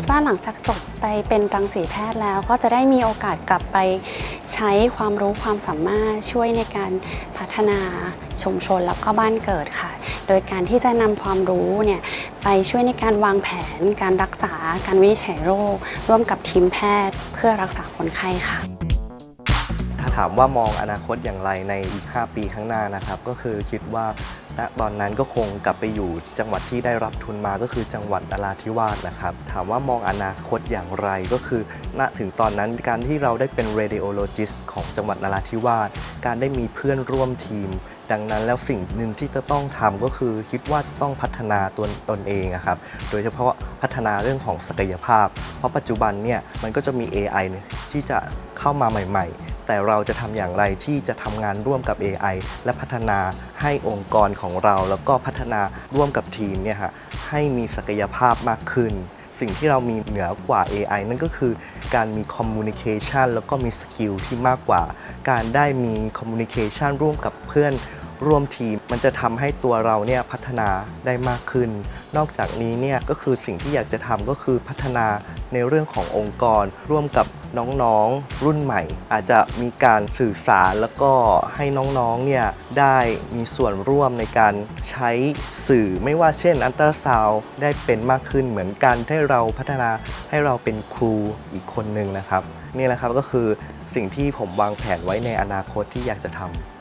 คิดว่าหลังจากจบไปเป็นรังสีแพทย์แล้ว ก็จะได้มีโอกาสกลับไปใช้ความรู้ความสามารถช่วยในการพัฒนาชุมชนแล้วก็บ้านเกิดค่ะ โดยการที่จะนำความรู้เนี่ยไปช่วยในการวางแผน การรักษา การวินิจฉัยโรค ร่วมกับทีมแพทย์เพื่อรักษาคนไข้ค่ะ ถ้าถามว่ามองอนาคตอย่างไรในอีก 5 ปีข้างหน้านะครับ ก็คือคิดว่าณตอนนั้นก็คงกลับไปอยู่จังหวัดที่ได้รับทุนมาก็คือจังหวัดนราธิวาสนะครับ ถามว่ามองอนาคตอย่างไรก็คือ ณถึงตอนนั้นการที่เราได้เป็น radiologist ของจังหวัดนราธิวาสการได้มีเพื่อนร่วมทีม ดังนั้นแล้วสิ่งหนึ่งที่จะต้องทำก็คือ คิดว่าจะต้องพัฒนาตัวตนเองครับโดยเฉพาะพัฒนาเรื่องของศักยภาพ เพราะปัจจุบันเนี่ยมันก็จะมี AI เนี่ยที่จะเข้ามาใหม่ ๆ แต่เราจะทำอย่างไรที่จะทำงานร่วมกับ AI และพัฒนาให้องค์กรของเรา แล้วก็พัฒนาร่วมกับทีมเนี่ยฮะให้มีศักยภาพมากขึ้น สิ่งที่เรามีเหนือกว่า AI นั่นก็คือการมี communication แล้วก็มีสกิลที่มากกว่า การได้มี communication ร่วมกับเพื่อนร่วมทีม มันจะทำให้ตัวเราเนี่ยพัฒนาได้มากขึ้น นอกจากนี้เนี่ยก็คือสิ่งที่อยากจะทำก็คือพัฒนาในเรื่องขององค์กร ร่วมกับน้องๆรุ่นใหม่ อาจจะมีการสื่อสารแล้วก็ให้น้องๆเนี่ยได้มีส่วนร่วมในการใช้สื่อไม่ว่าเช่น อันตราซาวได้เป็นมากขึ้นเหมือนกันให้เราพัฒนาให้เราเป็นครูอีกคนหนึ่งนะครับนี่แหละครับก็คือสิ่งที่ผมวางแผนไว้ในอนาคตที่อยากจะทำ